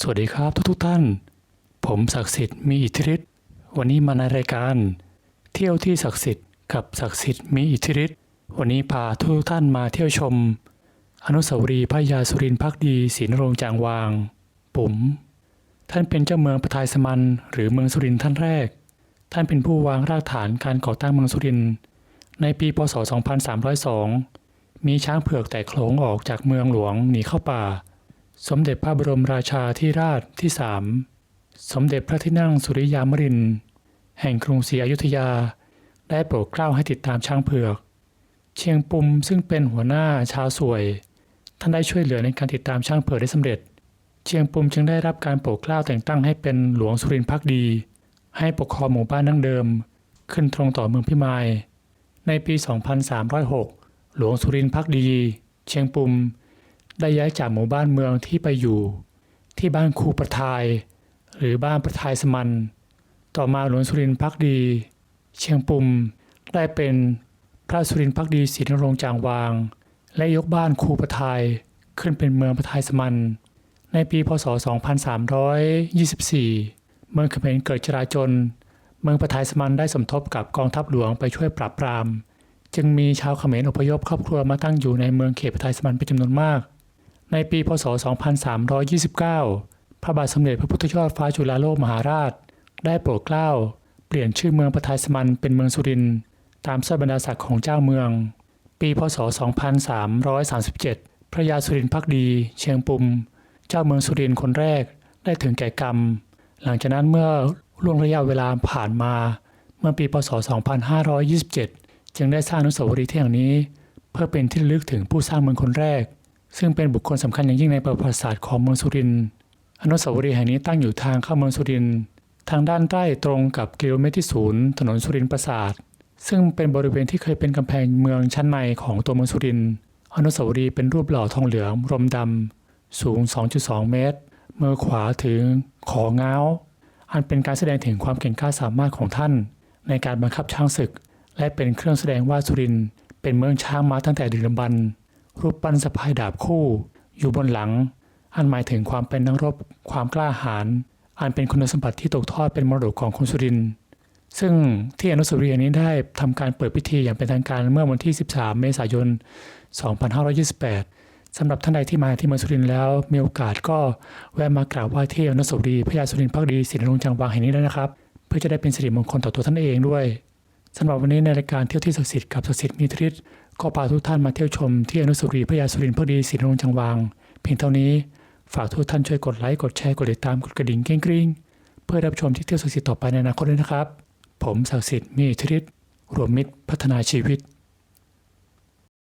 สวัสดีครับทุกทุกท่าน ผมศักดิ์สิทธิ์มีอิทธิฤทธิ์วันนี้มาในรายการ เที่ยวที่ศักดิ์สิทธิ์กับศักดิ์สิทธิ์มีอิทธิฤทธิ์วันนี้พาทุกท่านมาเที่ยวชม อนุสาวรีย์พระยาสุรินทร์พักดีศรีนรงจางวาง ปุ๋ม ท่านเป็นเจ้าเมืองปทายสมันหรือเมืองสุรินทร์ท่านแรก ท่านเป็นผู้วางรากฐานการก่อตั้งเมืองสุรินทร์ในปีพศ 2302 มีช้างเผือกแตกโขลงออกจากเมืองหลวงหนีเข้าป่า สมเด็จพระบรมราชาธิราชที่สามสมเด็จพระที่นั่งสุริยามริน แห่งกรุงศรีอยุธยา ได้โปรดเกล้าให้ติดตามช้างเผือก เชียงปุ่มซึ่งเป็นหัวหน้าชาวสวย ท่านได้ช่วยเหลือในการติดตามช้างเผือกได้สำเร็จ เชียงปุ่มจึงได้รับการโปรดเกล้าแต่งตั้งให้เป็นหลวงสุรินทร์พักดี ให้ปกครองหมู่บ้านดั้งเดิม ขึ้นตรงต่อเมืองพิมาย ในปี 2306 หลวงสุรินทร์พักดี เชียงปุ่ม ได้ย้ายจากหมู่บ้านเมืองที่ไปอยู่ ที่บ้านครูประทาย หรือบ้านประทายสมัน ต่อมาหลวงสุรินทร์พักดี เชียงปุ่มได้เป็นพระสุรินทร์พักดีศรีนรงจางวาง และยกบ้านครูประทายขึ้นเป็นเมืองประทายสมันในปีพศ 2324 เมืองเขมรเกิดจราจน เมืองประทายสมันได้สมทบกับกองทัพหลวงไปช่วยปราบปราม จึงมีชาวเขมรอพยพครอบครัวมาตั้งอยู่ในเมืองเขตประทายสมันเป็นจำนวนมาก ในปีพศ 2329 พระบาทสมเด็จพระพุทธยอดฟ้าจุฬาโลกมหาราช ได้โปรดเกล้า เปลี่ยนชื่อเมืองปทายสมันเป็นเมืองสุรินทร์ตามสบรรดาศักดิ์ของเจ้าเมือง ปีพศ 2337 พระยาสุรินทร์พักดี เชียงปุ่ม เจ้าเมืองสุรินทร์คนแรกได้ถึงแก่กรรม หลังจากนั้นเมื่อล่วงระยะเวลาผ่านมา เมื่อปีพศ 2527 จึงได้สร้างอนุสาวรีย์ที่แห่งนี้ เพื่อเป็นที่ลึกถึงผู้สร้างเมืองคนแรก ซึ่งเป็นบุคคลสำคัญอย่างยิ่งในประวัติศาสตร์ของเมืองสุรินทร์อนุสาวรีย์แห่งนี้ตั้งอยู่ทางเข้าเมืองสุรินทร์ทางด้านใต้ตรงกับกิโลเมตรที่ศูนย์ถนนสุรินทร์ปราสาทซึ่งเป็นบริเวณที่เคยเป็นกำแพงเมืองชั้นในของตัวเมืองสุรินทร์อนุสาวรีย์เป็นรูปหล่อทองเหลืองรมดำสูง 2.2 เมตร มือขวาถือของเงาอันเป็นการแสดงถึงความเก่งกล้าสามารถของท่าน ในการบังคับช้างศึก และเป็นเครื่องแสดงว่าสุรินทร์เป็นเมืองช้างมาตั้งแต่ดึกดำบรรพ์ รูปปั้นสะพายดาบคู่ อยู่บนหลัง อันหมายถึงความเป็นนักรบ ความกล้าหาญอันเป็นคุณสมบัติที่ตกทอดเป็นมรดกของคนสุรินทร์ซึ่งที่อนุสาวรีย์นี้ได้ทำการเปิดพิธีอย่างเป็นทางการเมื่อวันที่ 13 เมษายน 2528สำหรับท่านใดที่มาที่เมืองสุรินทร์แล้วมีโอกาสก็แวะมากราบไหว้ที่อนุสาวรีย์พระยาสุรินทร์พักดีศรีนรงจังหวังแห่งนี้ได้นะครับ เพื่อจะได้เป็นสิริมงคลต่อตัวท่านเองด้วย สำหรับวันนี้ในรายการเที่ยวที่ศักดิ์สิทธิ์กับศักดิ์สิทธิ์มีทริศก็พาทุกท่านมาเที่ยวชมที่อนุสาวรีย์พระยาสุรินทร์พอดีศรีนรงค์จังหวังเพียงเท่านี้ฝากทุกท่านช่วยกดไลค์กดแชร์กดติดตามกดกระดิ่งเกริ๊งเพื่อรับชมที่เที่ยวศักดิ์สิทธิ์ต่อไปในอนาคตด้วยนะครับ ผมศักดิ์สิทธิ์มีอิทริศรวมมิตรพัฒนาชีวิต